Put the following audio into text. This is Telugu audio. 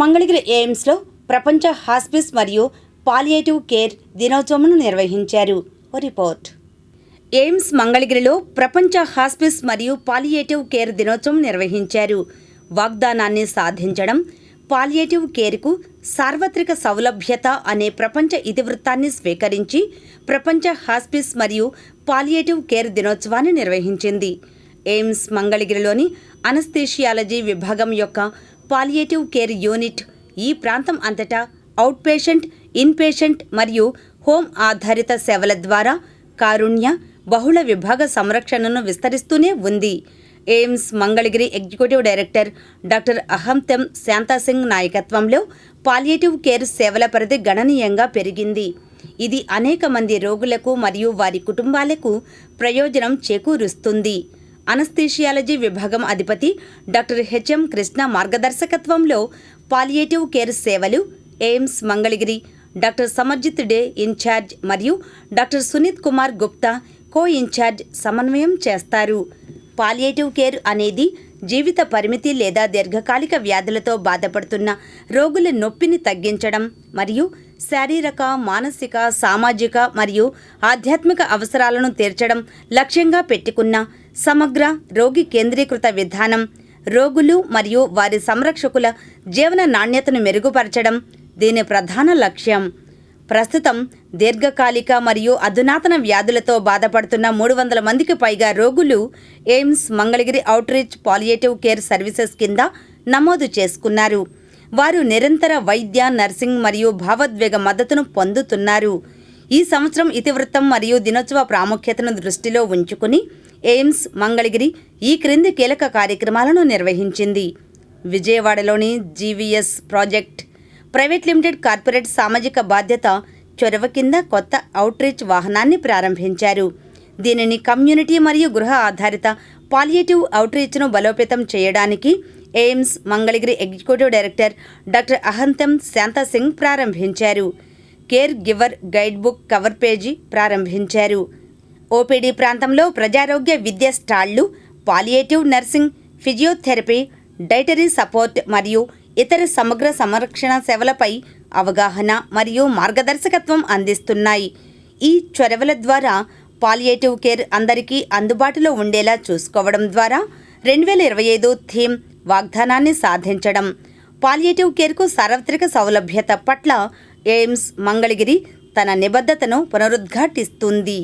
మంగళగిరి ఎయిమ్స్లో ప్రపంచ హాస్పిస్ మరియు పాలియేటివ్ కేర్ దినోత్సవంను నిర్వహించారు. ఓ రిపోర్ట్. ఎయిమ్స్ మంగళగిరిలో ప్రపంచ హాస్పిస్ మరియు పాలియేటివ్ కేర్ దినోత్సవం నిర్వహించారు. వాగ్దానాన్ని సాధించడం పాలియేటివ్ కేర్కు సార్వత్రిక సౌలభ్యత అనే ప్రపంచ ఇతివృత్తాన్ని స్వీకరించి ప్రపంచ హాస్పిస్ మరియు పాలియేటివ్ కేర్ దినోత్సవాన్ని నిర్వహించింది. ఎయిమ్స్ మంగళగిరిలోని అనస్థీషియాలజీ విభాగం యొక్క పాలియేటివ్ కేర్ యూనిట్ ఈ ప్రాంతం అంతటా అవుట్ పేషెంట్ ఇన్ పేషెంట్ మరియు హోమ్ ఆధారిత సేవల ద్వారా కారుణ్య బహుళ విభాగ సంరక్షణను విస్తరిస్తూనే ఉంది. AIIMS Mangalagiri executive director doctor Ahanthem Santa Singh నాయకత్వంలో పాలియేటివ్ కేర్ సేవల పరిధి గణనీయంగా పెరిగింది. ఇది అనేక మంది రోగులకు మరియు వారి కుటుంబాలకు ప్రయోజనం చేకూరుస్తుంది. అనస్థీషియాలజీ విభాగం అధిపతి డాక్టర్ హెచ్ఎం కృష్ణ మార్గదర్శకత్వంలో పాలియేటివ్ కేర్ సేవలు AIIMS Mangalagiri doctor Samarjit Dey in charge మరియు doctor Sunit Kumar Gupta co in charge సమన్వయం చేస్తారు పాలియేటివ్ కేర్ అనేది జీవిత పరిమితి లేదా దీర్ఘకాలిక వ్యాధులతో బాధపడుతున్న రోగుల నొప్పిని తగ్గించడం మరియు శారీరక మానసిక సామాజిక మరియు ఆధ్యాత్మిక అవసరాలను తీర్చడం లక్ష్యంగా పెట్టుకున్న సమగ్ర రోగి కేంద్రీకృత విధానం రోగులు మరియు వారి సంరక్షకుల జీవన నాణ్యతను మెరుగుపరచడం దీని ప్రధాన లక్ష్యం. ప్రస్తుతం దీర్ఘకాలిక మరియు అధునాతన వ్యాధులతో బాధపడుతున్న మూడు వందల మందికి పైగా రోగులు AIIMS Mangalagiri outreach palliative care services కింద నమోదు చేసుకున్నారు. వారు నిరంతర వైద్య నర్సింగ్ మరియు భావోద్వేగ మద్దతును పొందుతున్నారు. ఈ సంవత్సరం ఇతివృత్తం మరియు దినోత్సవ ప్రాముఖ్యతను దృష్టిలో ఉంచుకుని ఎయిమ్స్ మంగళగిరి ఈ క్రింది కీలక కార్యక్రమాలను నిర్వహించింది. విజయవాడలోని GVS project private limited corporate సామాజిక బాధ్యత చొరవ కింద కొత్త అవుట్రీచ్ వాహనాన్ని ప్రారంభించారు. దీనిని కమ్యూనిటీ మరియు గృహ ఆధారిత పాలియేటివ్ అవుట్రీచ్ను బలోపేతం చేయడానికి AIIMS Mangalagiri executive director doctor Ahanthem Santa Singh ప్రారంభించారు. Care giver guide book cover page ప్రారంభించారు. ఓపీడీ ప్రాంతంలో ప్రజారోగ్య విద్య స్టాళ్ళు palliative nursing physiotherapy dietary support మరియు ఇతర సమగ్ర సంరక్షణ సేవలపై అవగాహన మరియు మార్గదర్శకత్వం అందిస్తున్నాయి. ఈ చొరవల ద్వారా పాలియేటివ్ కేర్ అందరికీ అందుబాటులో ఉండేలా చూసుకోవడం ద్వారా రెండు వేల ఇరవై ఐదు థీమ్ వాగ్దానాన్ని సాధించడం. పాలియేటివ్ కేర్కు సార్వత్రిక సౌలభ్యత పట్ల ఎయిమ్స్ మంగళగిరి తన నిబద్ధతను పునరుద్ఘాటిస్తుంది.